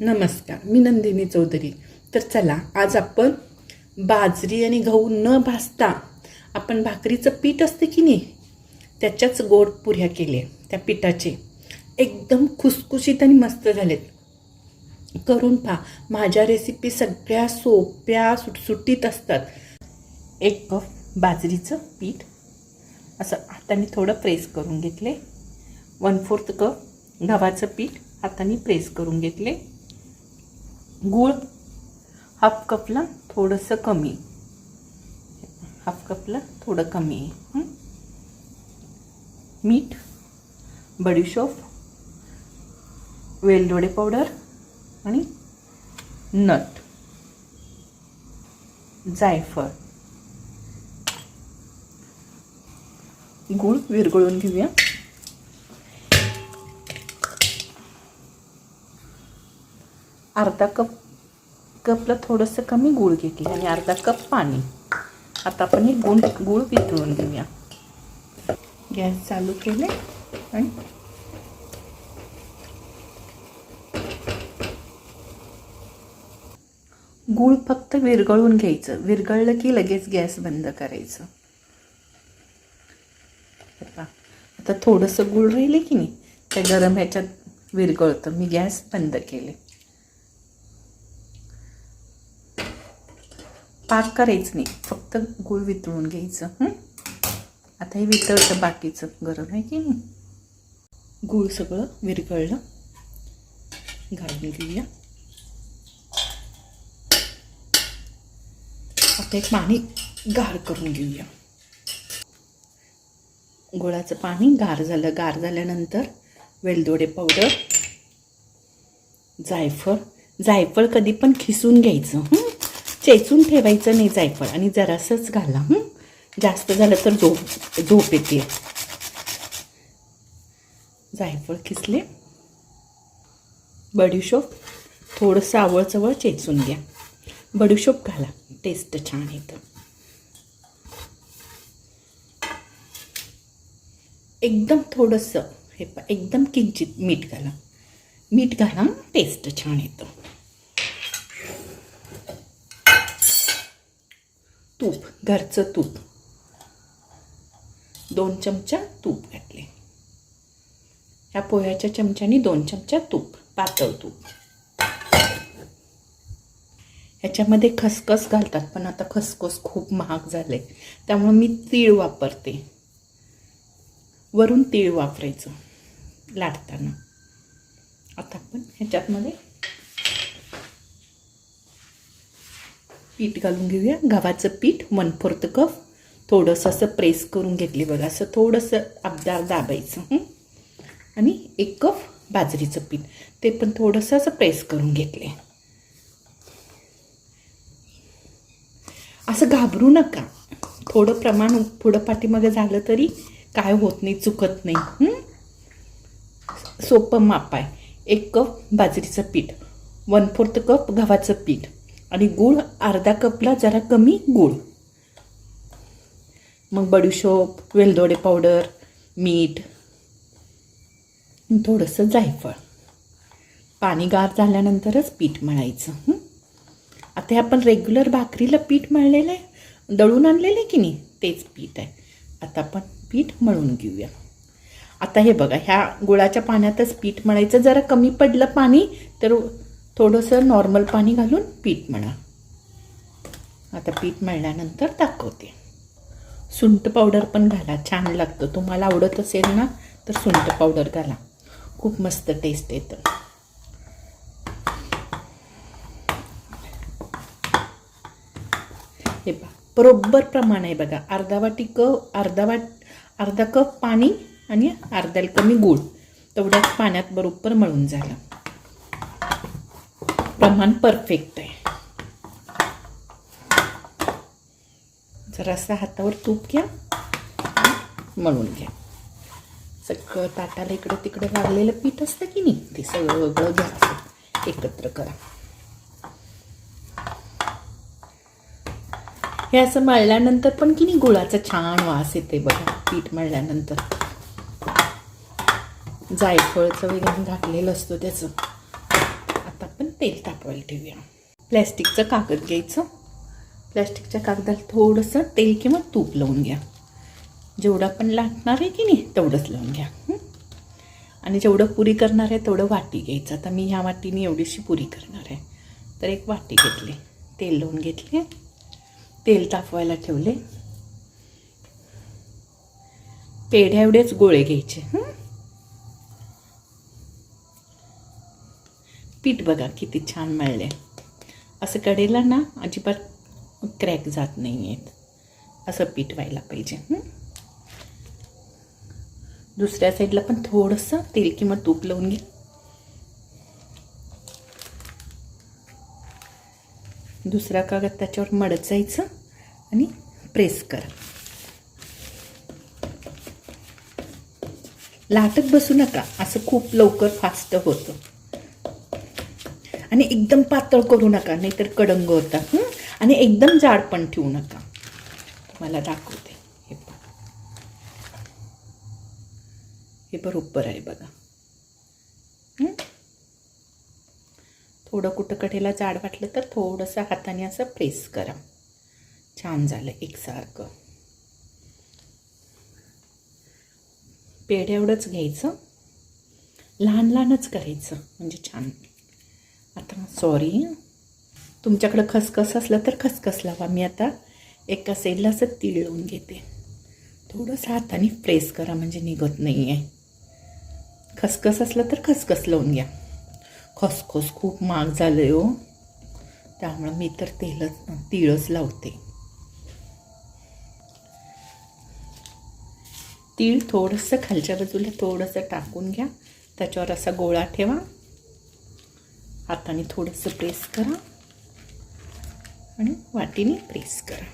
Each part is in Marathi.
नमस्कार मी नंदिनी चौधरी. तर चला आज आपण बाजरी आणि गहू न भाजता आपण भाकरीचं पीठ असते की नाही त्याच्याच गोड पुऱ्या केल्या. त्या पिठाचे एकदम खुसखुशीत आणि मस्त झालेत. करून पहा माझ्या रेसिपी सगळ्या सोप्या सुटसुटीत असतात. एक कप बाजरीचं पीठ. असं हाताने थोडं प्रेस करून घेतले. वन फोर्थ कप गव्हाचं पीठ हाताने प्रेस करून घेतले. गूळ हाफ कपला थोडंसं कमी. हाफ कपला थोडं कमी. आहे मीठ बडीशोप वेलदोडे पावडर आणि नट. जायफळ. गूळ विरघळून घेऊया. अर्धा कप कपला थोडंसं कमी गूळ घेतलं आणि अर्धा कप पाणी. आता आपण हे गुळ गूळ वितळून घेऊया. गॅस चालू केले आणि गूळ फक्त विरघळून घ्यायचं. विरघळलं की लगेच गॅस बंद करायचं. आता थोडंसं गूळ राहिले की नाही त्या गरम ह्याच्यात विरघळतं. मी गॅस बंद केले. पाक करायचं नाही. फक्त गूळ वितळून घ्यायचं आता हे वितळतं बाकीचं गरम आहे की नाही? गूळ सगळं विरघळलं. घालून घेऊया. आता एक पाणी गार करून घेऊया. गुळाचं पाणी गार झालं. गार झाल्यानंतर वेलदोडे पावडर जायफळ. जायफळ कधी पण खिसून घ्यायचं चेचून ठेवायचं नाही जायफळ. आणि जरासंच घाला हं? जास्त झालं तर झोप झोप येते. जायफळ खिसले. बडीशोप थोडंसं आवळ चवळ चेचून घ्या. बडीशोप घाला टेस्ट छान येतं. एकदम थोडंसं हे एकदम किंचित मीठ घाला. मीठ घाला टेस्ट छान येतं. तूप घरचं तूप. दोन चमचा तूप घातले. ह्या पोह्याच्या चमच्यानी दोन चमचा तूप पातळ तूप. ह्याच्यामध्ये खसखस घालतात पण आता खसखस खूप महाग झाले त्यामुळे मी तीळ वापरते. वरून तीळ वापरायचं लाटताना. आता आपण ह्याच्यातमध्ये पीठ घालून घेऊया. गव्हाचं पीठ वन फोर्थ कप. थोडंसं असं प्रेस करून घेतली बघा. असं थोडंसं अबदार दाबायचं आणि एक कप बाजरीचं पीठ. ते पण थोडंसं असं प्रेस करून घेतले. असं घाबरू नका. थोडं प्रमाण पुढं पाठीमागे झालं तरी काय होत नाही चुकत नाही सोपं माप आहे. एक कप बाजरीचं पीठ वन फोर्थ कप गव्हाचं पीठ. आणि गूळ अर्धा कपला जरा कमी गूळ. मग बडीशोप वेलदोडे पावडर मीठ थोडंसं जायफळ. पाणी गार झाल्यानंतरच पीठ मळायचं आता हे आपण रेग्युलर भाकरीला पीठ मळलेलं आहे दळून आणलेलं आहे की नाही? तेच पीठ आहे. आता आपण पीठ मळून घेऊया. आता हे बघा ह्या गुळाच्या पाण्यातच पीठ मळायचं. जरा कमी पडलं पाणी तर थोडंसं नॉर्मल पाणी घालून पीठ मळा. आता पीठ मळल्यानंतर दाखवते. सुंठ पावडर पण घाला छान लागतं. तुम्हाला आवडत असेल ना तर सुंठ पावडर घाला. खूप मस्त टेस्ट येतं. हे बा बरोबर प्रमाण आहे बघा. अर्धा वाटी कप अर्धा वाट अर्धा कप पाणी आणि अर्ध्याला कमी गूळ. तेवढ्याच पाण्यात बरोबर मळून झालं. प्रमाण परफेक्ट आहे. जरासा हातावर तूप घ्या. मळून घ्या. सगळं ताटाला इकडं तिकडं लागलेलं पीठ असतं की नाही? ते सगळं घ्यायचं एकत्र करा. हे असं मळल्यानंतर पण की नाही गुळाचा छान वास येते बघा. पीठ मळल्यानंतर. जायफळचं वगैरे घातलेलं असतं त्याचं. तेल तापवायला ठेवूया. प्लॅस्टिकचं कागद घ्यायचं. प्लॅस्टिकच्या कागदाला थोडंसं तेल किंवा तूप लावून घ्या. जेवढं आपण लागणार आहे की नाही तेवढंच लावून घ्या. आणि जेवढं पुरी करणार आहे तेवढं वाटी घ्यायचं. आता मी ह्या वाटीने एवढीशी पुरी करणार आहे. तर एक वाटी घेतली. तेल लावून घेतले. तेल तापवायला ठेवले. पेढ्या एवढेच गोळे घ्यायचे. पीठ बघा किती छान मळले असं कडेला ना अजिबात क्रॅक जात नाही आहेत असं पीठ व्हायला पाहिजे दुसऱ्या साईडला पण थोडंसं तेल किंवा तूप लावून घ्या. दुसरा कागद त्याच्यावर मडत जायचं आणि प्रेस करा. लाटत बसू नका असं खूप लवकर फास्ट होतं. आणि एकदम पातळ करू नका नाहीतर कडंग होता. आणि एकदम जाड पण ठेवू नका. तुम्हाला दाखवते. हे पण हे बरोबर आहे बघा. थोडं कुठं कडेला जाड वाटलं तर थोडंसं हाताने असं प्रेस करा. छान झालं एकसारखं. पेढ्या एवढंच घ्यायचं. लहान लहानच करायचं. म्हणजे छान. आता सॉरी तुमच्याकडं खसखस असलं तर खसखस लावा. मी आता एका साईडला असं तीळ लावून घेते. थोडंसं हाताने प्रेस करा म्हणजे निघत नाही आहे खसखस असलं तर खसखस लावून घ्या. खसखस खूप महाग झालं आहे हो. त्यामुळं मी तर तेलच तिळच लावते. तीळ थोडंसं खालच्या बाजूला थोडंसं टाकून घ्या. त्याच्यावर असा गोळा ठेवा. हाताने थोडंसं प्रेस करा. आणि वाटीने प्रेस करा.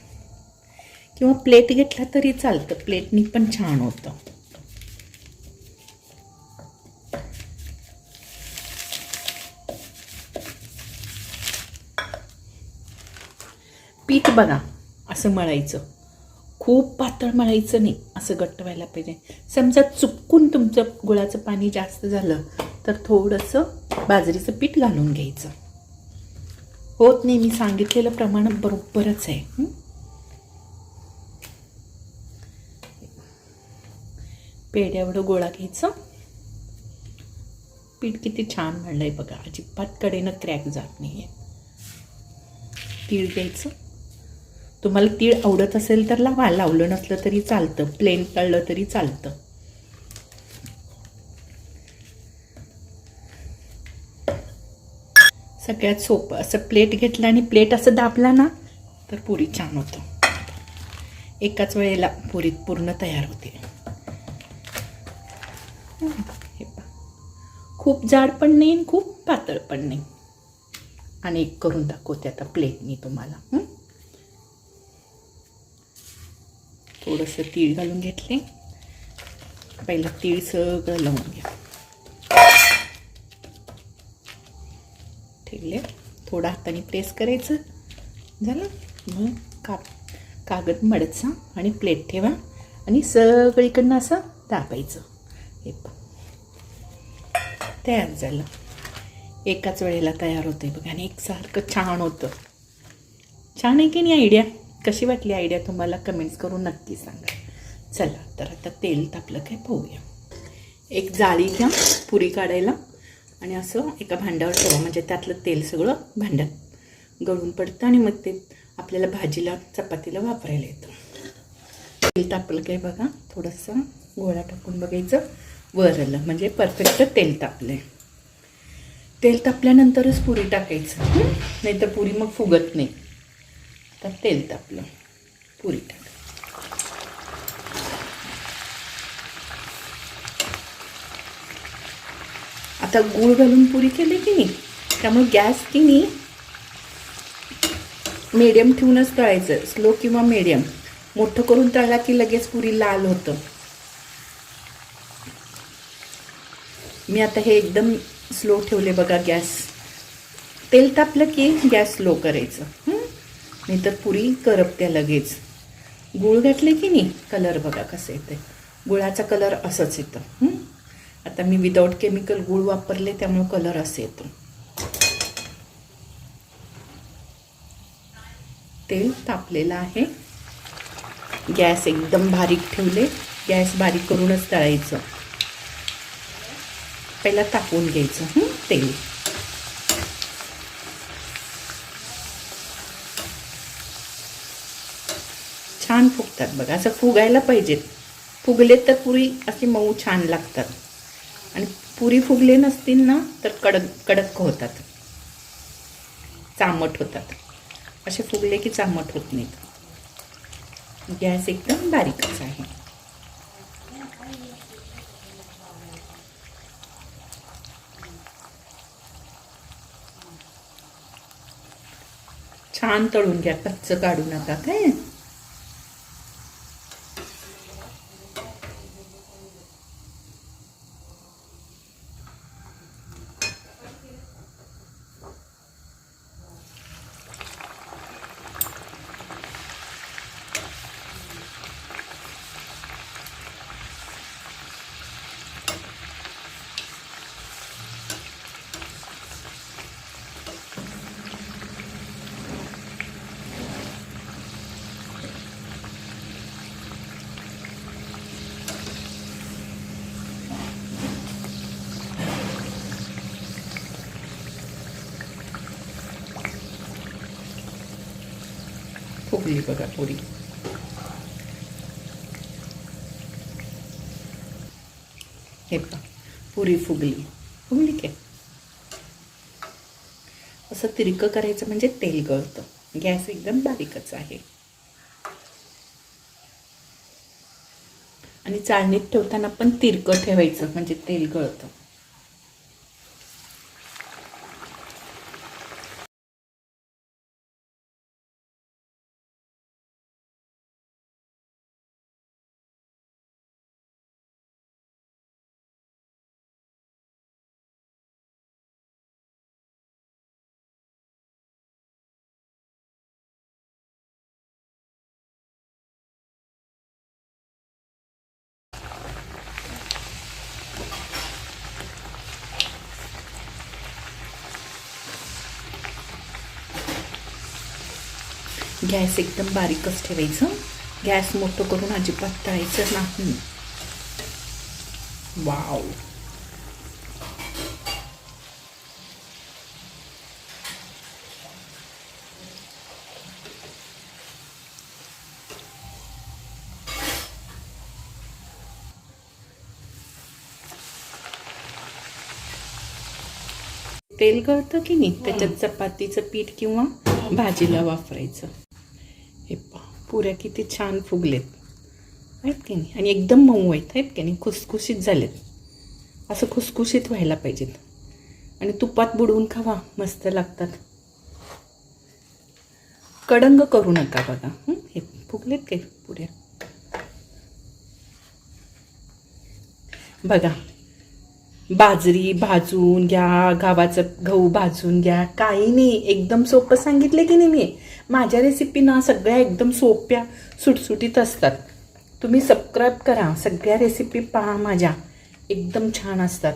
किंवा प्लेट घेतला तरी चालतं. प्लेटनी पण छान होतं. पीठ बघा. असं मळायचं. खूप पातळ मळायचं नाही. असं घट्ट व्हायला पाहिजे. समजा चुकून तुमचं गुळाचं पाणी जास्त झालं तर थोडंसं बाजरीचं पीठ घालून घ्यायचं. होत नाही मी सांगितलेलं प्रमाण बरोबरच आहे. हं? पेढ्या एवढं गोळा घ्यायचं. पीठ किती छान मळलंय बघा. अजिबात कडेनं क्रॅक जात नाही आहे तीळ घ्यायचं. तुम्हाला तीळ आवडत असेल तर लावा. लावलं नसलं तरी चालतं. प्लेन तळलं तरी चालतं. सगळ्यात सोपं. असं प्लेट घेतलं आणि प्लेट असं दाबला ना तर पुरी छान होतं. एकाच वेळेला पुरी पूर्ण तयार होते. हे खूप जाड पण नाही आणि खूप पातळ पण नाही. आणि एक करून दाखवते आता प्लेटनी तुम्हाला. थोडंसं तीळ घालून घेतले. पहिलं तीळ सगळं लावून घ्या. ठेवले. थोडं हाताने प्रेस करायचं. झालं? मग का कागद मडचा आणि प्लेट ठेवा आणि सगळीकडनं असं दाबायचं. हे तयार झालं. एकाच वेळेला तयार होते बघा आणि एकसारखं छान होतं. छान आहे की नाही आयडिया कशी वाटली आयडिया तुम्हाला कमेंट्स करून नक्की सांगा. चला तर आता तेल तापलं काय पाहूया. एक जाळी घ्या पुरी काढायला. आणि असं एका भांड्यावर ठेवा. म्हणजे त्यातलं तेल सगळं भांड्यात गळून पडतं आणि मग ते आपल्याला भाजीला चपातीला वापरायला येतं. तेल तापलं काय बघा थोडंसं गोळा टाकून बघायचं. वर आलं म्हणजे परफेक्ट तेल तापलं आहे तेल तापल्यानंतरच पुरी टाकायचं. नाहीतर नाही तर पुरी मग फुगत नाही. तर तेल तापलं पुरी टाक आता गूळ घालून पुरी केली की नाही? त्यामुळे गॅस की नाही? मीडियम ठेवूनच तळायचं. स्लो किंवा मीडियम मोठं करून तळला की लगेच पुरी लाल होतं. मी आता हे एकदम स्लो ठेवले बघा गॅस. तेल तापलं की गॅस स्लो करायचं. नाही तर पुरी करपत्या लगेच. गूळ घातले की नाही? कलर बघा कसं येतं गुळाचा कलर असंच येतं. आता मी विदाउट केमिकल गूळ वापरले त्यामुळे कलर असे येतो. तेल तापलेलं आहे. गॅस एकदम बारीक ठेवले. गॅस बारीक करूनच तळायचं. पहिला तापवून घ्यायचं तेल. छान फुगतात बघा. असं फुगायला पाहिजेत. फुगले तर पुरी असे मऊ छान लागतात. आणि पुरी फुगले नसतील ना तर कडक कडक होतात. चामट होतात. असे फुगले की चामट होत नाहीत. गॅस एकदम बारीकच आहे. छान तळून घ्या. कच्च काढू नका काय? फुगली बघा पुरी हे पा पुरी फुगली. फुगली काय? असं तिरकं करायचं म्हणजे तेल गळतं. गॅस एकदम बारीकच आहे. आणि चाळणीत ठेवताना पण तिरकं ठेवायचं म्हणजे तेल गळतं. गॅस एकदम बारीकच ठेवायचं. गॅस मोठं करून अजिबात तळायचं नाही. वाव. तेल गळतं की नाही? त्याच्यात चपातीचं पीठ किंवा भाजीला वापरायचं. पुऱ्या किती छान फुगलेत. आहेत की नाही? आणि एकदम मऊ आहेत आहेत की नाही? खुसखुशीत झालेत. असं खुसखुशीत व्हायला पाहिजेत. आणि तुपात बुडवून खावा मस्त लागतात. कडंग करू नका बघा. हे? फुगलेत काही पुऱ्या? बघा बाजरी भाजून घ्या गव्हाचं गहू भाजून घ्या. काही नाही एकदम सोपं सांगितले की नाही मी. माझ्या रेसिपी ना सगळ्या एकदम सोप्या सुटसुटीत असतात. तुम्ही सबस्क्राईब करा सगळ्या रेसिपी पहा माझ्या. एकदम छान असतात.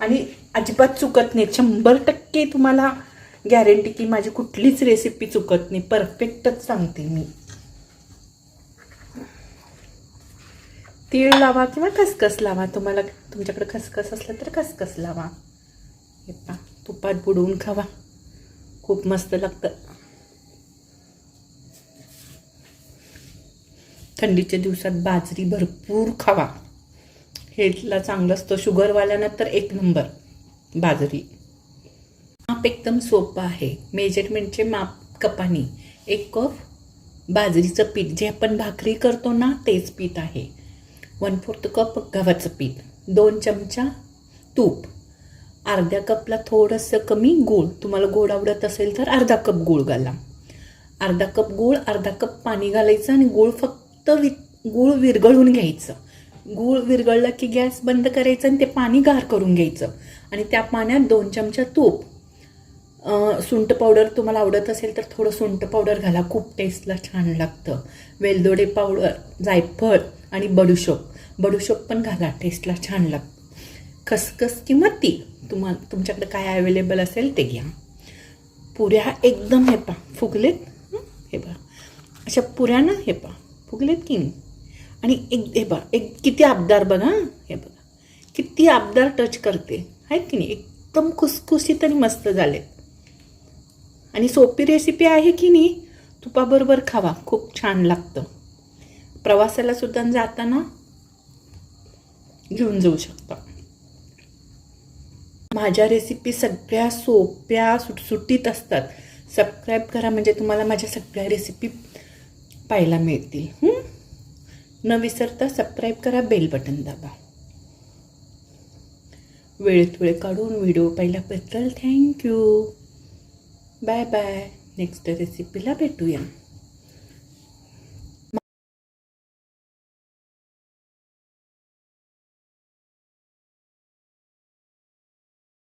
आणि अजिबात चुकत नाही शंभर टक्के तुम्हाला गॅरंटी की माझी कुठलीच रेसिपी चुकत नाही. परफेक्टच सांगते मी. तीळ लावा किंवा खसखस लावा. तुम्हाला तुमच्याकडे खसखस असलं तर खसखस लावा. हे पा तुपात बुडवून खावा. खूप मस्त लागतं. थंडीच्या दिवसात बाजरी भरपूर खावा. हेल्थला चांगलं असतं. शुगरवाल्यांना तर एक नंबर बाजरी. माप एकदम सोपं आहे. मेजरमेंटचे माप कपानी. एक कप बाजरीचं पीठ. जे आपण भाकरी करतो ना तेच पीठ आहे. वन फोर्थ कप गव्हाचं पीठ. दोन चमचा तूप. अर्ध्या कपला थोडंसं कमी गूळ. तुम्हाला गोड आवडत असेल तर अर्धा कप गूळ घाला. अर्धा कप गूळ अर्धा कप पाणी घालायचं आणि गूळ फक्त वि गूळ विरघळून घ्यायचं. गूळ विरघळलं की गॅस बंद करायचं आणि ते पाणी गार करून घ्यायचं. आणि त्या पाण्यात दोन चमचा तूप. सुंठ पावडर तुम्हाला आवडत असेल तर थोडं सुंठ पावडर घाला. खूप टेस्टला छान लागतं. वेलदोडे पावडर जायफळ आणि बडुशोप बडुशोप पण घाला टेस्टला छान लागतं खसखस किंवा ती तुम्हाला तुमच्याकडे काय अवेलेबल असेल ते घ्या. पुऱ्या एकदम हे पा फुगलेत हे? बघा. अशा पुऱ्या ना हे पहा फुगलेत की नाही? आणि एक हे बघा एक किती आबदार बघा हे? बघा. किती आबदार टच करते. आहेत की नाही? एकदम खुसखुशीत आणि मस्त झालेत. आणि सोपी रेसिपी आहे की नाही? तुपाबरोबर खावा खूप छान लागतं. प्रवासाला सुद्धा जाताना घेऊन जाऊ शकता. माझ्या रेसिपी सगळ्या सोप्या सुटसुटीत असतात. सबस्क्राईब करा म्हणजे तुम्हाला माझ्या सगळ्या रेसिपी पाहायला मिळतील. न विसरता सबस्क्राईब करा बेल बटन दाबा. वेळेत वेळ काढून व्हिडिओ पाहिल्याबद्दल थँक्यू बाय बाय नेक्स्ट रेसिपीला भेटूया.